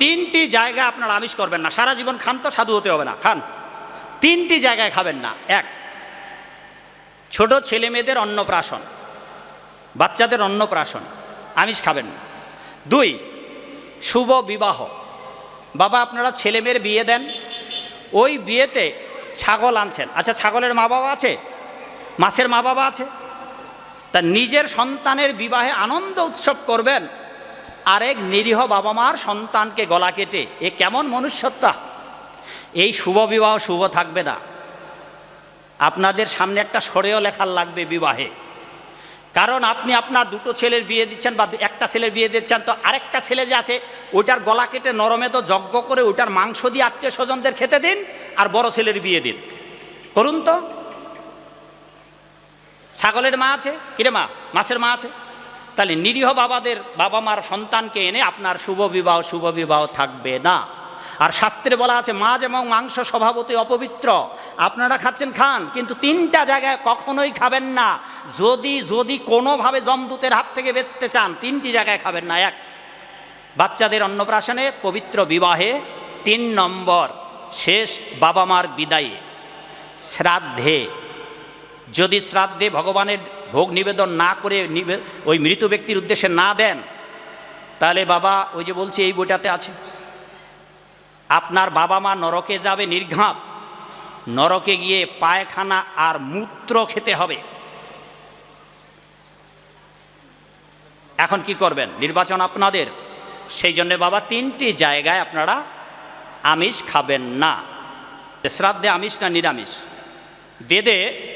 তিনটি জায়গায় আপনারা আমিষ করবেন না। সারা জীবন খান তো, সাধু হতে হবে না। খান। তিনটি জায়গায় খাবেন না। এক, ছোট ছেলে মেয়েদের অন্নপ্রাশন। বাচ্চাদের অন্নপ্রাশন। আমিষ খাবেন না। দুই, শুভ বিবাহ। বাবা, আপনারা ছেলে মেয়ের বিয়ে দেন। ওই বিয়েতে ছাগল আনছেন। আচ্ছা ছাগলের মা বাবা আছে? মাছের মা বাবা আছে? তা নিজের সন্তানের বিবাহে আনন্দ উৎসব করবেন? আরেক নিরীহ বাবা মার সন্তানকে গলা কেটে, এ কেমন মনুষ্যত্বা? এই শুভ বিবাহ শুভ থাকবে না। আপনাদের সামনে একটা সরেও লেখার লাগবে বিবাহে। কারণ আপনি আপনার দুটো ছেলের বিয়ে দিচ্ছেন বা একটা ছেলের বিয়ে দিচ্ছেন, তো আরেকটা ছেলে যে আছে, ওইটার গলা কেটে নরমে তো যজ্ঞ করে ওইটার মাংস দিয়ে আত্মীয় স্বজনদের খেতে দিন আর বড় ছেলের বিয়ে দিন। করুন তো। ছাগলের মা আছে? কিরে মা? মাছের মা আছে? তাহলে নিরীহ বাবাদের বাবা মার সন্তানকে এনে আপনার শুভ বিবাহ শুভ বিবাহ থাকবে না। আর শাস্ত্রে বলা আছে মাছ এবং মাংস স্বভাবতই অপবিত্র। আপনারা খাচ্ছেন, খান, কিন্তু তিনটা জায়গায় কখনোই খাবেন না। যদি যদি কোনোভাবে জমদূতের হাত থেকে বেচতে চান, তিনটি জায়গায় খাবেন না। এক, বাচ্চাদের অন্নপ্রাশনে পবিত্র বিবাহে। তিন নম্বর, শেষ বাবা মার বিদায়ে। শ্রাদ্ধে। যদি শ্রাদ্ধে ভগবানের ভোগ নিবেদন না করে নিবে- ওই মৃত ব্যক্তির উদ্দেশ্যে না দেন, তাহলে বাবা ওই যে বলছি, এই বইটাতে আছে। আপনার বাবা মা নরকে যাবে নির্ঘাত, নরকে গিয়ে পায়খানা আর মূত্র খেতে হবে। এখন কি করবেন? নির্বাচন আপনাদের। সেই জন্য বাবা তিনটি জায়গায় আপনারা আমিষ খাবেন না। শ্রাদ্ধে আমিষ না নিরামিষ? বেদে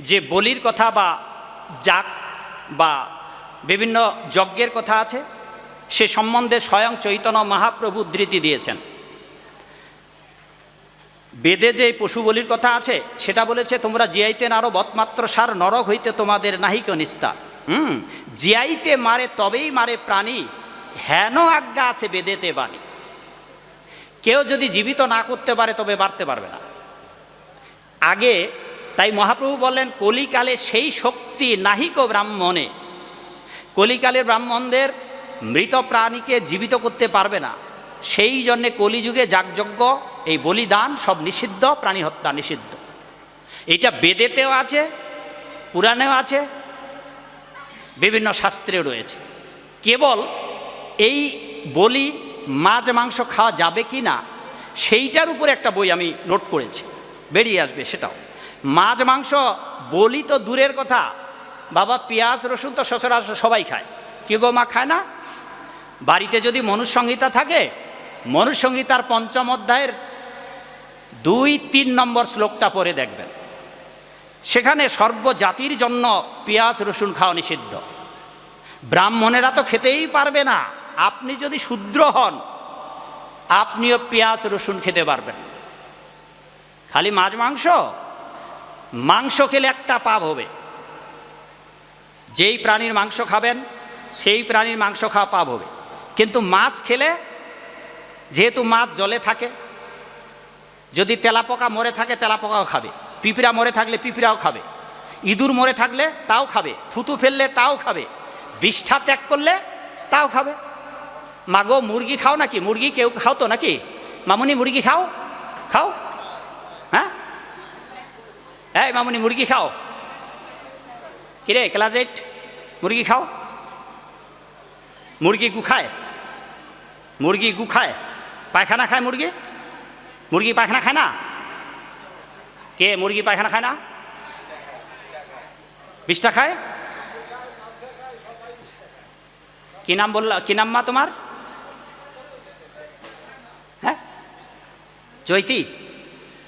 যে বলির কথা বা যাক বা বিভিন্ন যজ্ঞের কথা আছে, সে সম্বন্ধে স্বয়ং চৈতন্য মহাপ্রভু ধৃতি দিয়েছেন। বেদে যে পশু বলির কথা আছে, সেটা বলেছে, তোমরা জিয়াইতে নারো বৎমাত্র সার নরক হইতে তোমাদের নাহিক নিস্তার হুম, জিয়াইতে মারে তবেই মারে প্রাণী, হেন আজ্ঞা আছে বেদেতে বাণী। কেউ যদি জীবিত না করতে পারে, তবে বাড়তে পারবে না। আগে তাই মহাপ্রভু বললেন, কলিকালে সেই শক্তি নাহিক ব্রাহ্মণে। কলিকালের ব্রাহ্মণদের মৃত প্রাণীকে জীবিত করতে পারবে না। সেই জন্যে কলিযুগে যাগযজ্ঞ, এই বলিদান সব নিষিদ্ধ, প্রাণী হত্যা নিষিদ্ধ। এটা বেদেতেও আছে, পুরাণেও আছে, বিভিন্ন শাস্ত্রেও রয়েছে। কেবল এই বলি মাছ, মাংস খাওয়া যাবে কি না, সেইটার উপর একটা বই আমি নোট করেছি। বেরিয়ে আসবে সেটাও। মাছ, মাংস, বলি তো দূরের কথা। বাবা, পেঁয়াজ, রসুন তো সচরাচর সবাই খায়। কে গো মা, খায় না? বাড়িতে যদি মনুসংহিতা থাকে, মনুসংহিতার পঞ্চম অধ্যায়ের দুই, তিন নম্বর শ্লোকটা পরে দেখবেন। সেখানে সর্বজাতির জন্য পেঁয়াজ, রসুন খাওয়া নিষিদ্ধ। ব্রাহ্মণেরা তো খেতেই পারবে না। আপনি যদি শূদ্র হন, আপনিও পেঁয়াজ, রসুন খেতে পারবেন। খালি মাছ, মাংস? মাংস খেলে একটা পাপ হবে। যেই প্রাণীর মাংস খাবেন, সেই প্রাণীর মাংস খাওয়া পাপ হবে। কিন্তু মাছ খেলে, যেহেতু মাছ জলে থাকে, যদি তেলাপোকা মরে থাকে, তেলাপোকাও খাবে। পিঁপড়া মরে থাকলে পিঁপড়াও খাবে। ইঁদুর মরে থাকলে তাও খাবে। থুতু ফেললে তাও খাবে। বিষ্ঠা ত্যাগ করলে তাও খাবে। মাগো, মুরগি খাও নাকি? মুরগি কেউ খাও তো নাকি? মামুনি, মুরগি খাও? খাও? এই মামুনি, মুরগি খাও। কিরে ক্লাস এইট মুরগি খাও। মুরগি গু খায়? মুরগি গু খায়? পায়খানা খায় মুরগি? মুরগি পায়খানা খায় না? কে, মুরগি পায়খানা খায় না? বিষটা খায়? কি নাম বললা, কি নাম মা তোমার? হ্যাঁ? চৈতি।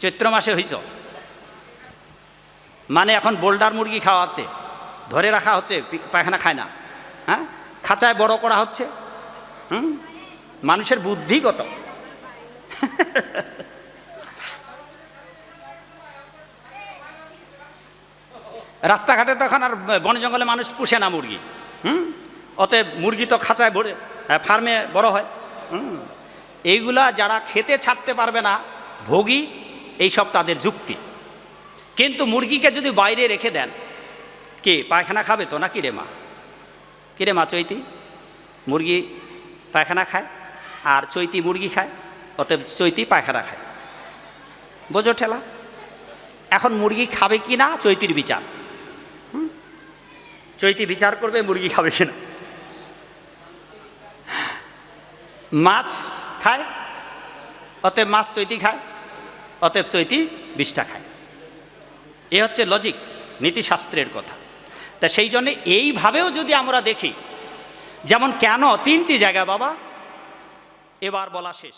চৈত্র মাসে হইছ। মানে এখন বোল্ডার মুরগি খাওয়া হচ্ছে, ধরে রাখা হচ্ছে পায়খানা খায় না। হ্যাঁ? খাঁচায় বড় করা হচ্ছে। হুম? মানুষের বুদ্ধি কত? রাস্তাঘাটে তখন আর বনে জঙ্গলে মানুষ পুষে না মুরগি। হুম? অতএব মুরগি তো খাঁচায় ভরে ফার্মে বড় হয়। হুম? এইগুলা যারা খেতে ছাড়তে পারবে না, ভোগী, এইসব তাদের যুক্তি। কিন্তু মুরগিকে যদি বাইরে রেখে দেন, কে, পায়খানা খাবে তো না কিরে মা? কিরে মা চৈতি? মুরগি পায়খানা খায় আর চৈতি মুরগি খায়, অতএব চৈতি পায়খানা খায়। বোঝো ঠেলা? এখন মুরগি খাবে কি না চৈতির বিচার? চৈতি বিচার করবে, মুরগি খাবে কিনা মাছ খায়, অতএব মাছ চৈতি খায়, অতএব চৈতি বিষটা খায়। এ হচ্ছে লজিক নীতিশাস্ত্রের কথা। তা সেই জন্যে এইভাবেও যদি আমরা দেখি, যেমন কেন তিনটি জায়গা বাবা, এবার বলা শেষ।